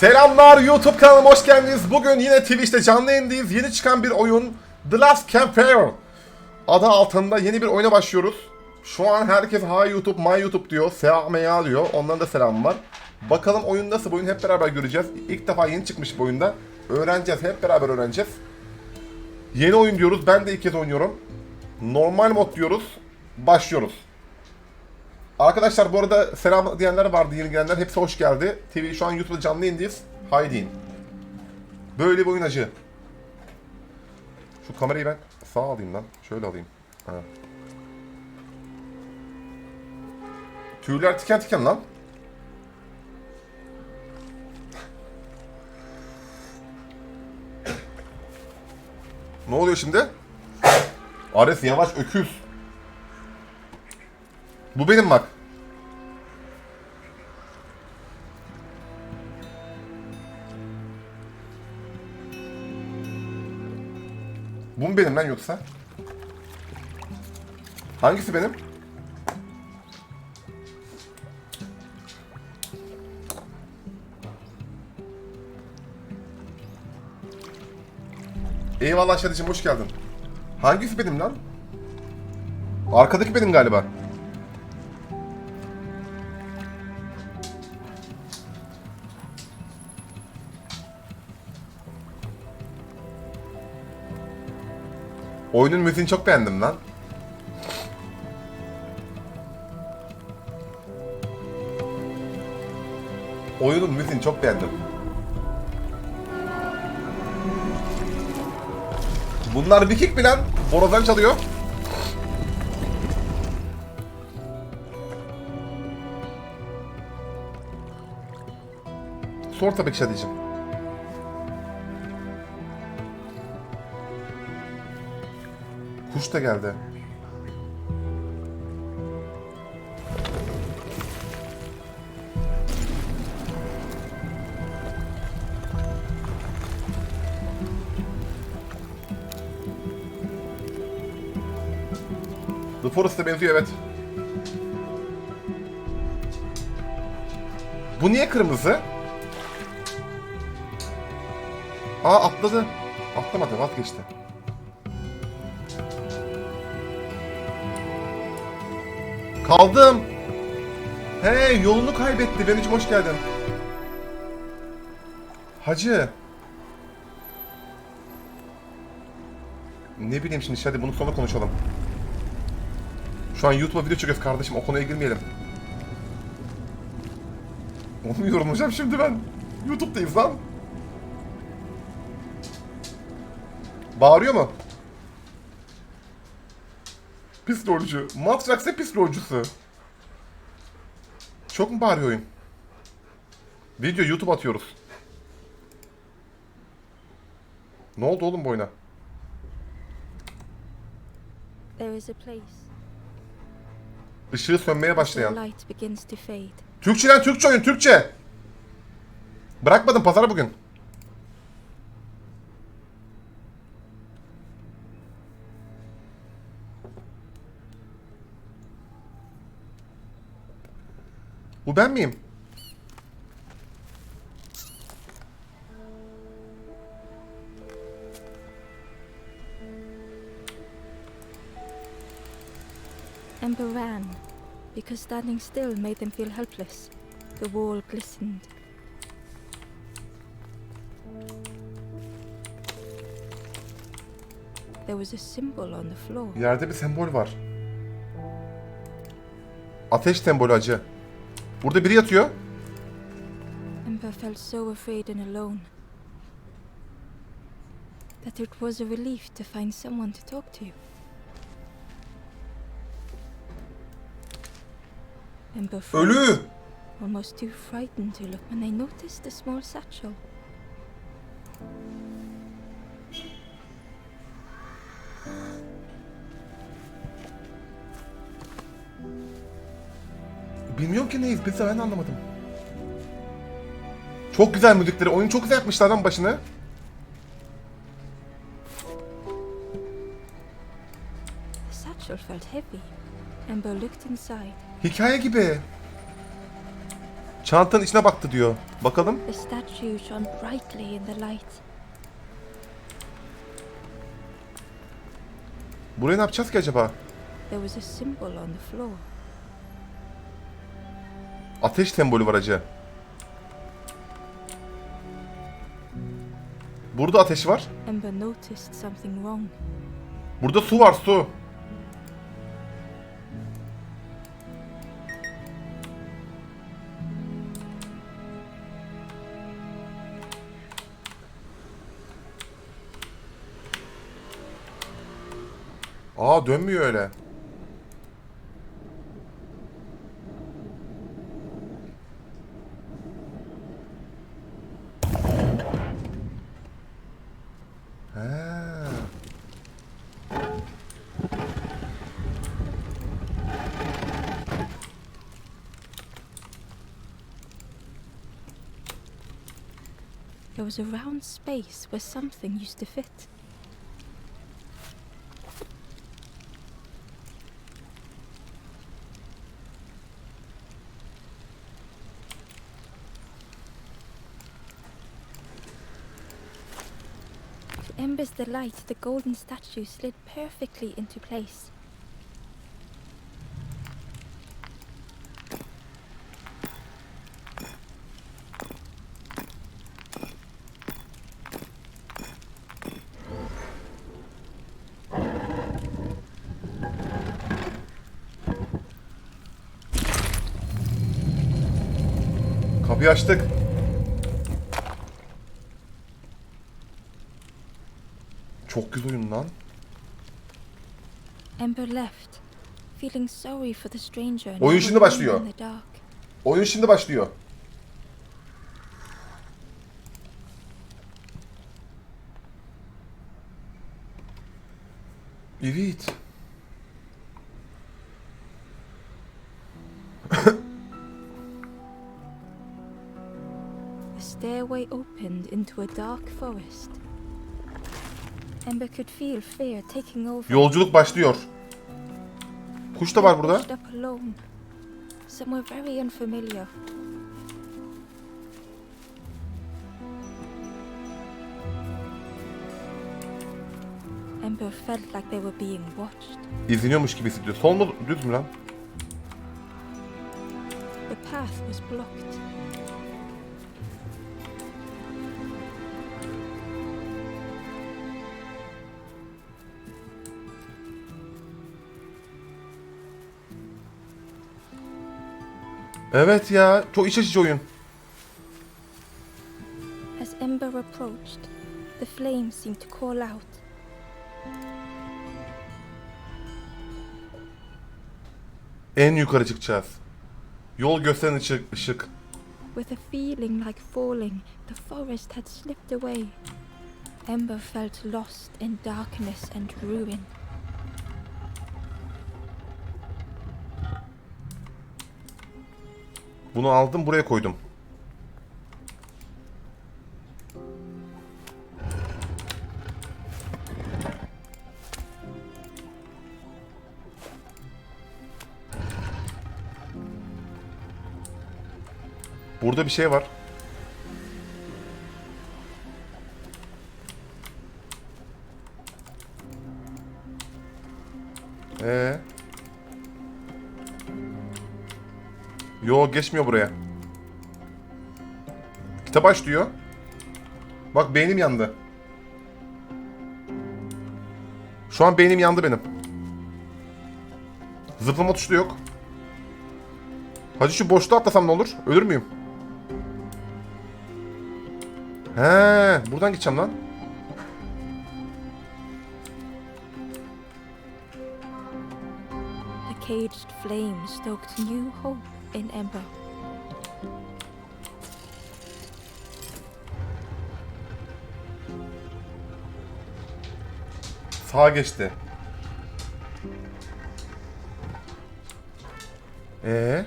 Selamlar YouTube kanalıma hoş geldiniz. Bugün yine Twitch'te canlı yayındayız. Yeni çıkan bir oyun The Last Campfire adı altında yeni bir oyuna başlıyoruz. Şu an herkes ha YouTube, my YouTube diyor. SEA diyor. Onların da selamı var. Bakalım oyun nasıl? Bu oyun hep beraber göreceğiz. İlk defa yeni çıkmış bu oyunda. Öğreneceğiz. Hep beraber öğreneceğiz. Yeni oyun diyoruz. Ben de ilk kez oynuyorum. Normal mod diyoruz. Başlıyoruz. Arkadaşlar bu arada selam diyenler vardı, yeni gelenler. Hepsi hoş geldi. TV şu an YouTube'da canlı yayındayız. Haydi. Böyle bir oyun acı. Şu kamerayı ben sağa alayım lan. Şöyle alayım. Ha. Tüyler tiken tiken lan. ne oluyor şimdi? Ares yavaş öküz. Bu benim bak. Bu mu benim lan yoksa? Hangisi benim? Eyvallah Şadicim hoş geldin. Hangisi benim lan? Arkadaki benim galiba. Oyunun müziğini çok beğendim lan. Oyunun müziğini çok beğendim. Bunlar bir kick mi lan? Borazan çalıyor. Sor tabii ki Şadi'cim. Kuş da geldi. The Forest'a benziyor evet. Bu niye kırmızı? Aa atladı. Atlamadı vazgeçti. Kaldım. Hey yolunu kaybetti. Benicim hoş geldin. Hacı. Ne bileyim şimdi hadi bunu sonra konuşalım. Şu an YouTube'a video çekiyoruz kardeşim. O konuya girmeyelim. Onu mu yorumlayacağım şimdi ben? YouTube'dayız lan. Bağırıyor mu? Pis rolcü. Matrax pis rolcüsü. Çok mu bağırıyor oyun? Video YouTube atıyoruz. Ne oldu oğlum bu oyuna? There is a place Işığı sönmeye başlayan. light begins to fade. Türkçe lan Türkçe oyun Türkçe. Bırakmadım pazara bugün. Bu ben miyim? Ember ran, because standing still made them feel helpless. The wall glistened. There was a symbol on the floor. Yerde bir sembol var. Ateş sembolü acı. Burada biri yatıyor. Ember felt so afraid and alone that it was a relief to find someone to talk to. Ember Ölü. almost too frightened to look when they noticed a small satchel. Bilmiyorum ki neyiz. Biz de ben anlamadım. Çok güzel müzikleri. Oyun çok güzel yapmışlar lan başını. The satchel felt heavy. Ember looked inside. Hikaye gibi. Çantanın içine baktı diyor. Bakalım. The statue shone brightly in the light. Buraya ne yapacağız ki acaba? There was a symbol on the floor. Ateş sembolü var acı. Burada ateş var. Burada su var su. Aa dönmüyor öyle. He. There was a round space where something used to fit. Ember's delight, the golden statue slid perfectly into place. Kapıyı açtık. Çok güzel oyun lan. Ember left, feeling sorry for the stranger. Oyun şimdi başlıyor. Oyun şimdi başlıyor. Evet. The stairway opened into a dark forest. Ember could feel fear taking over. Yolculuk başlıyor. Kuş da var burada. Somewhere very unfamiliar. Ember felt like they were being watched. İzleniyormuş gibi hissediyor. Sol mu düz mü lan? The path was blocked. Evet ya. Çok iç açıcı oyun. As Ember approached, the flames seemed to call out. En yukarı çıkacağız. Yol gösteren ışık. ışık. With a feeling like falling, the forest had slipped away. Ember felt lost in darkness and ruin. Bunu aldım buraya koydum. Burada bir şey var. Yo geçmiyor buraya. Kitap aç diyor. Bak beynim yandı. Şu an beynim yandı benim. Zıplama tuşu da yok. Hadi şu boşluğa atlasam ne olur? Ölür müyüm? He, buradan gideceğim lan. The caged flame stoked new hope in Ember. Sağa geçti. Ee?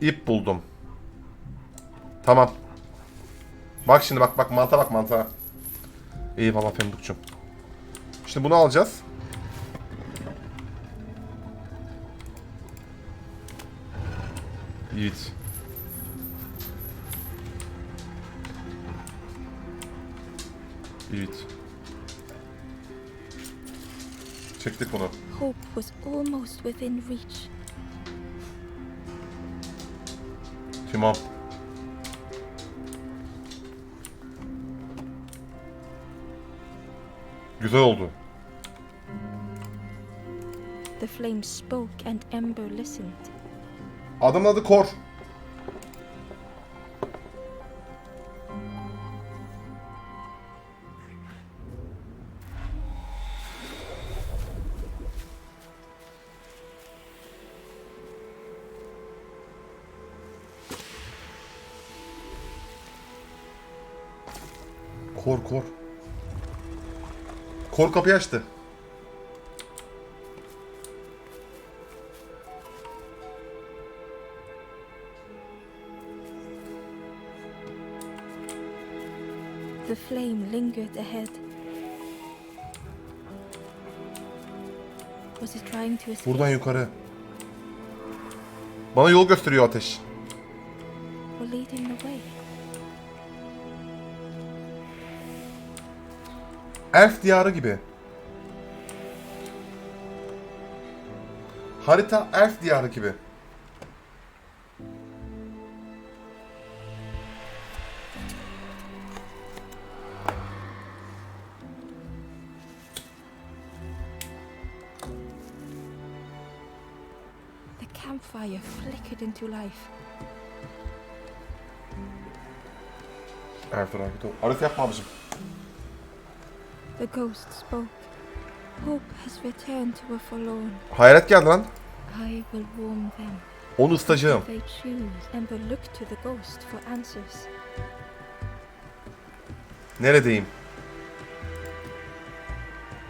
İp buldum. Tamam. Bak şimdi bak bak manta bak manta. Eyvallah Pembukçum. Şimdi bunu alacağız. Yiğit. Yiğit. Çektik bunu. Hope was almost within reach. Tamam. Güzel oldu. The flame spoke and Ember listened. Adamın adı Kor. Kor kor. Kor kapıyı açtı. The flame lingered ahead. Was it trying to escape Buradan yukarı. Bana yol gösteriyor ateş. or leading the way? Elf diyarı gibi. Harita Elf diyarı gibi. The campfire flickered into life. Elf harita. Harita yapma abicim. The ghost spoke. Hope has returned to a forlorn. Hayalet geldi lan. I will warm them. Onu ısıtacağım. They choose. Ember looked to the ghost for answers. Neredeyim?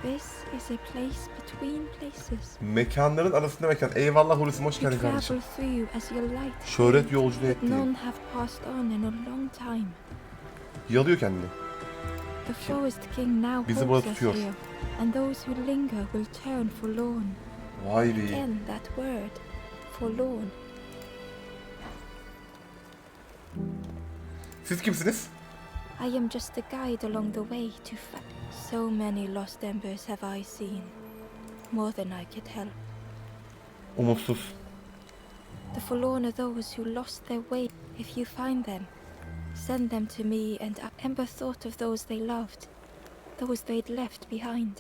This is a place between places. Mekanların arasında mekan. Eyvallah Hulusi'm hoş geldin kardeşim. Şöhret yolculuğu ettiğim. none have passed on in a long time. Yalıyor kendini. The Forest King now Bizi holds us tutuyor. here, and those who linger will turn forlorn. Vay be. Again, that word, forlorn. Siz kimsiniz? I am just a guide along the way to find. So many lost embers have I seen, more than I could help. Umutsuz. The forlorn are those who lost their way. If you find them, send them to me, and I- Ember thought of those they loved, those they'd left behind.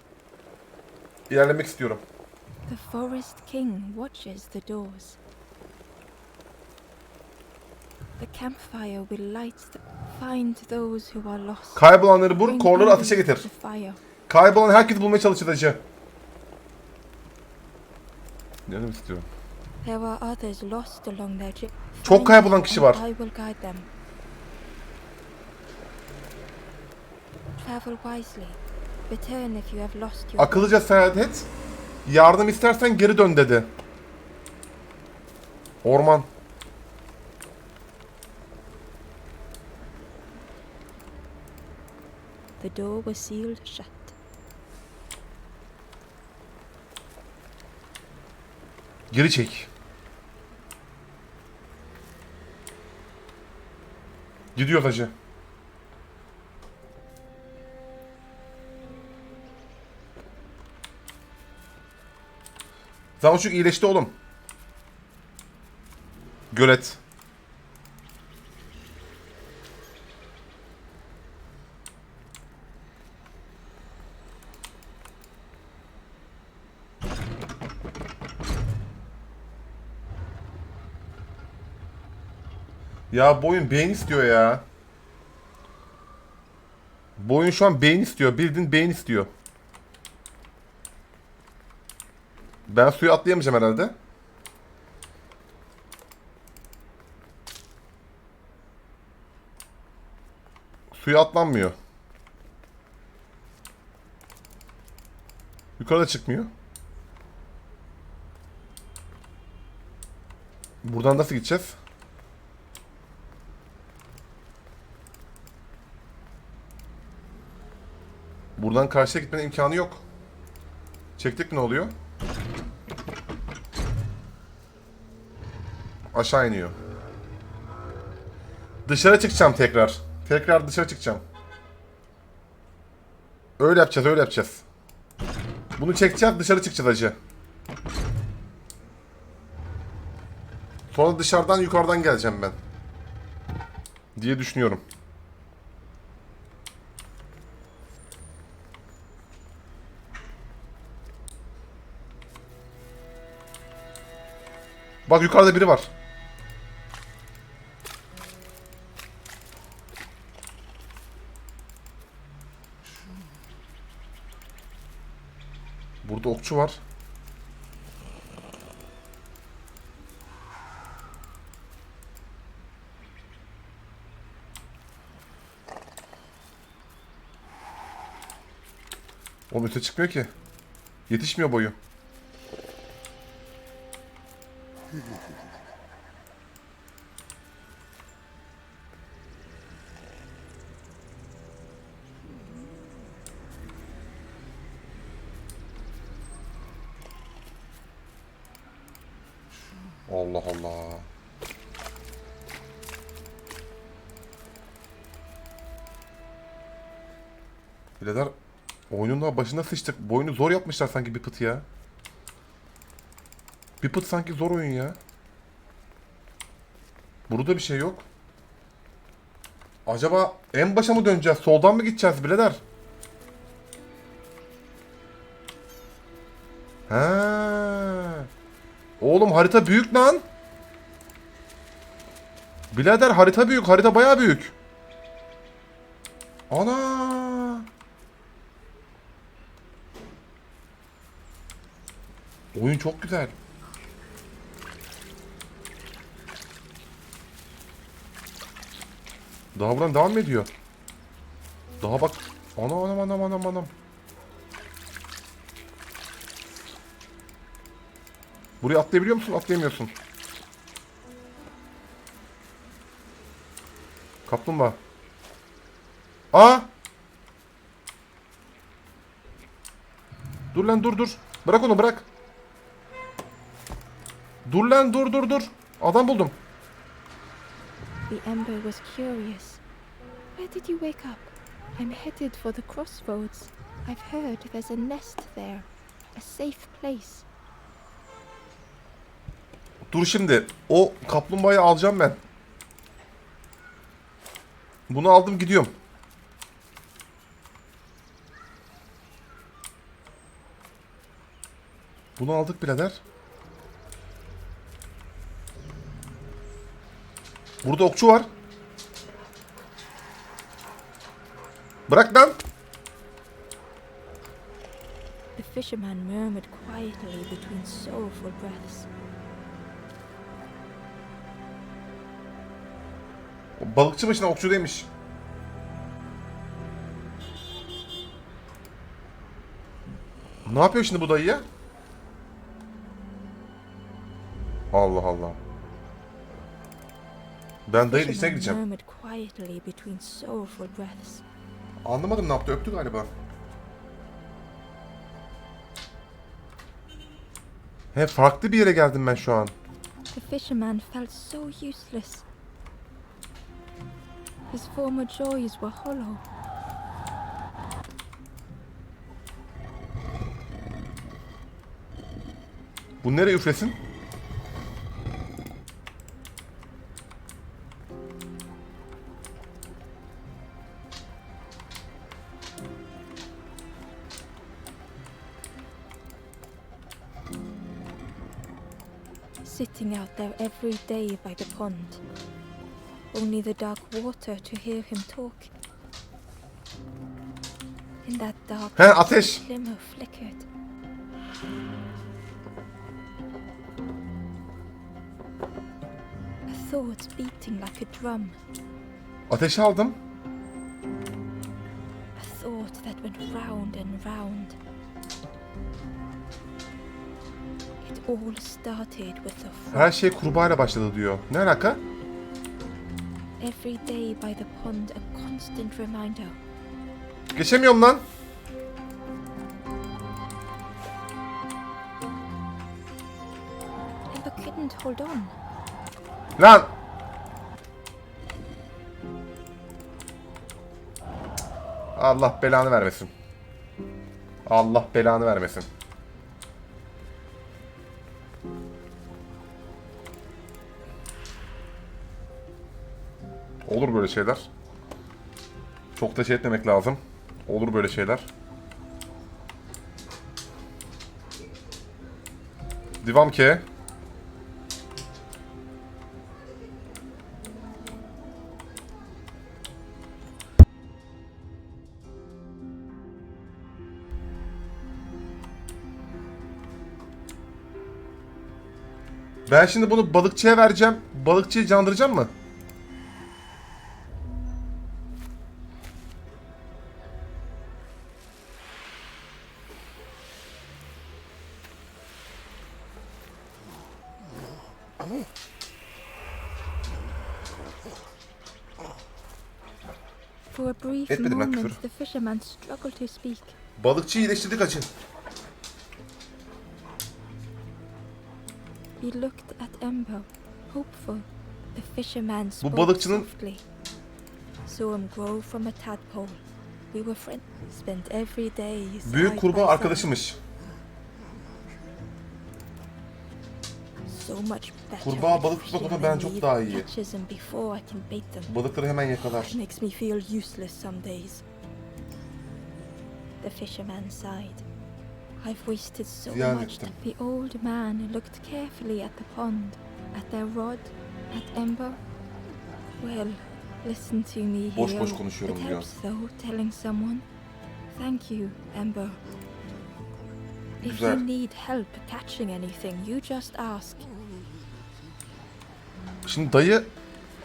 İlerlemek istiyorum. The Forest King watches the doors. The campfire will light the find those who are lost. Kaybolanları bul, korları ateşe getir. Kaybolan herkesi bulmaya çalışacağız. Canım istiyorum. There are others lost along their journey. Çok kaybolan kişi var. I will guide them. Travel wisely. Return if you have lost your Akıllıca seyahat et. Yardım istersen geri dön dedi. Orman. The door was sealed shut. Geri çek. Gidiyor hacı. Zamoşuk iyileşti oğlum. Gölet. Ya bu oyun beyin istiyor ya. Bu oyun şu an beyin istiyor. Bildiğin beyin istiyor. Ben suyu atlayamayacağım herhalde. Suya atlanmıyor. Yukarıda çıkmıyor. Buradan nasıl gideceğiz? Buradan karşıya gitmenin imkanı yok. Çektik mi ne oluyor? Aşağı iniyor. Dışarı çıkacağım tekrar. Tekrar dışarı çıkacağım. Öyle yapacağız, öyle yapacağız. Bunu çekeceğiz, dışarı çıkacağız acı. Sonra dışarıdan yukarıdan geleceğim ben. Diye düşünüyorum. Bak yukarıda biri var. Okçu var. Oğlum öte çıkmıyor ki. Yetişmiyor boyu. Başına sıçtık. Bu oyunu zor yapmışlar sanki bir pıt ya. Bir pıt sanki zor oyun ya. Burada bir şey yok. Acaba en başa mı döneceğiz? Soldan mı gideceğiz birader? He. Oğlum harita büyük lan. Birader harita büyük. Harita bayağı büyük. Ana. Oyun çok güzel. Daha buradan devam mı ediyor? Daha bak. Anam anam anam anam anam. Buraya atlayabiliyor musun? Atlayamıyorsun. Kaplumbağa. Aa! Dur lan dur dur. Bırak onu bırak. Dur lan dur dur dur. Adam buldum. The Ember was curious. Where did you wake up? I'm headed for the crossroads. I've heard there's a nest there. A safe place. Dur şimdi. O kaplumbağayı alacağım ben. Bunu aldım gidiyorum. Bunu aldık birader. Burada okçu var. Bırak lan. The fisherman murmured quietly between soulful breaths. Balıkçı başına okçu demiş. Ne yapıyor şimdi bu dayı ya? Allah Allah. Ben dayının içine gideceğim. Anlamadım ne yaptı. Öptü galiba. He farklı bir yere geldim ben şu an. The fisherman felt so useless. His former joys were hollow. Bu nereye üflesin? Sitting out there every day by the pond. Only the dark water to hear him talk. In that dark He ateş. glimmer flickered. A thought beating like a drum. Ateşi aldım. A thought that went round and round. Her şey kurbağayla başladı diyor. Ne alaka? Every. Geçemiyorum lan. Lan. Allah belanı vermesin. Allah belanı vermesin. Olur böyle şeyler. Çok da şey etmemek lazım. Olur böyle şeyler. Devam ki. Ben şimdi bunu balıkçıya vereceğim. Balıkçıyı candıracağım mı? For a brief Etmedim lan moment, the fisherman struggled to speak. Balıkçıyı iyileştirdik acı. He looked at Ember, hopeful. The fisherman Bu spoke balıkçının- softly. Saw him grow from a tadpole. We were friends. Spent every day side Büyük by kurbağa side. arkadaşımış. Kurbağa balık tutmaktan ben çok daha that iyi. catches them before I can bait them. Balıkları hemen yakalar. Makes me feel useless some days. The fisherman sighed. I've wasted so Ziyan much. ettim. The old man looked carefully at the pond, at their rod, at Ember. Well, listen to me Boş here. boş konuşuyorum It helps though, telling someone. Thank you, Ember. If you need help catching anything, you just ask. Şimdi dayı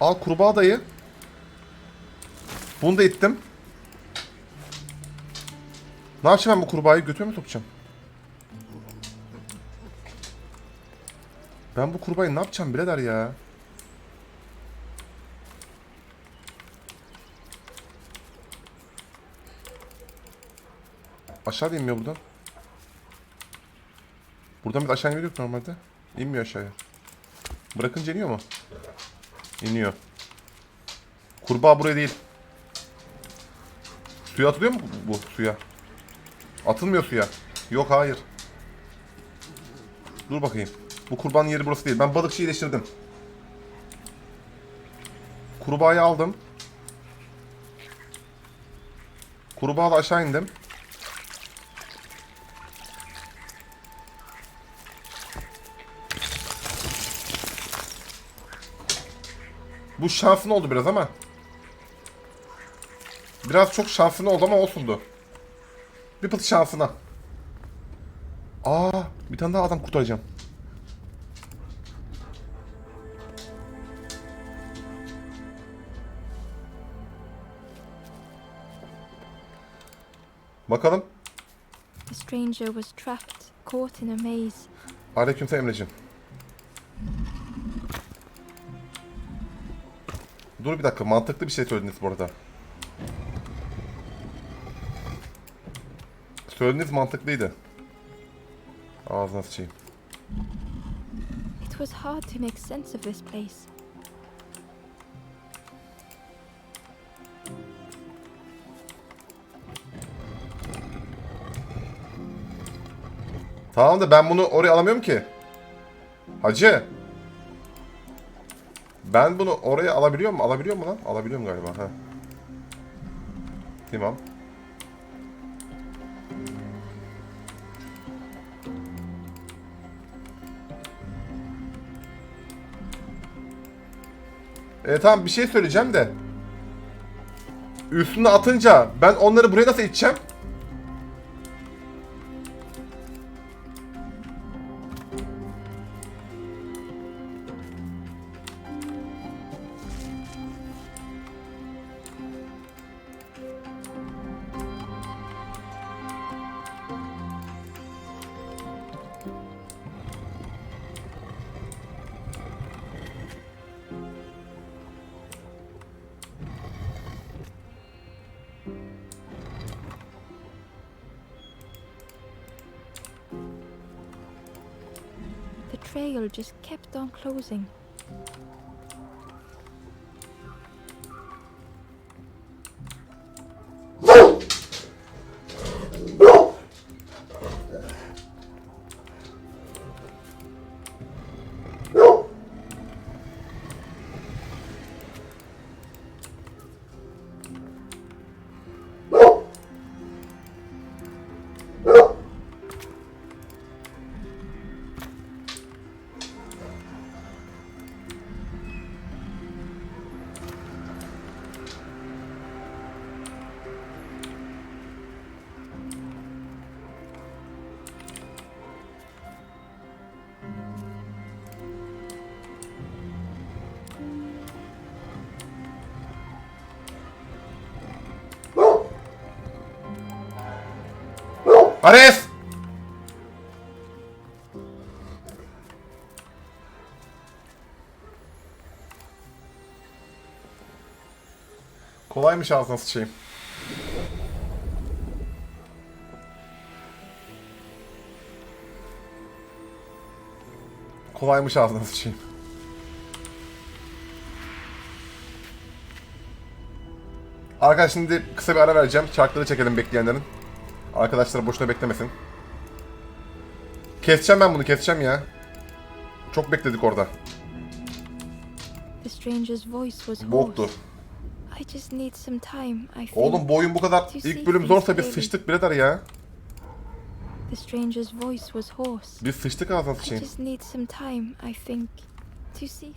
al kurbağa dayı. Bunu da ittim. Ne yapacağım ben bu kurbağayı götüme mi sokacağım? Ben bu kurbağayı ne yapacağım birader ya? Aşağı inmiyor buradan. Buradan bir aşağı inmiyor normalde. İnmiyor aşağıya. Bırakınca iniyor mu? İniyor. Kurbağa buraya değil. Suya atılıyor mu bu, suya? Atılmıyor suya. Yok hayır. Dur bakayım. Bu kurbanın yeri burası değil. Ben balıkçıyı iyileştirdim. Kurbağayı aldım. Kurbağayla aşağı indim. Bu şansın oldu biraz ama. Biraz çok şansın oldu ama olsundu. Bir pıt şansına. Aa, bir tane daha adam kurtaracağım. Bakalım. The stranger was trapped, caught in a maze. Aleykümselam Emre'cim. Dur bir dakika mantıklı bir şey söylediniz bu arada. Söylediğiniz mantıklıydı. Ağzına sıçayım. It was hard to make sense of this place. Tamam da ben bunu oraya alamıyorum ki. Hacı. Ben bunu oraya alabiliyor mu? Alabiliyor mu lan? Alabiliyorum galiba. Ha. Tamam. E tamam bir şey söyleyeceğim de. Üstüne atınca ben onları buraya nasıl iteceğim? Closing. Kolaymış ağzına sıçayım. Kolaymış ağzına sıçayım. Arkadaşlar şimdi kısa bir ara vereceğim. Çarkları çekelim bekleyenlerin. Arkadaşlar boşuna beklemesin. Keseceğim ben bunu keseceğim ya. Çok bekledik orada. The stranger's voice was Boktu. I just need some time, I think. Oğlum bu oyun bu kadar ilk bölüm zorsa biz sıçtık birader ya. The stranger's voice was hoarse. Biz sıçtık ağzına I sıçayım. just need some time, I think, to see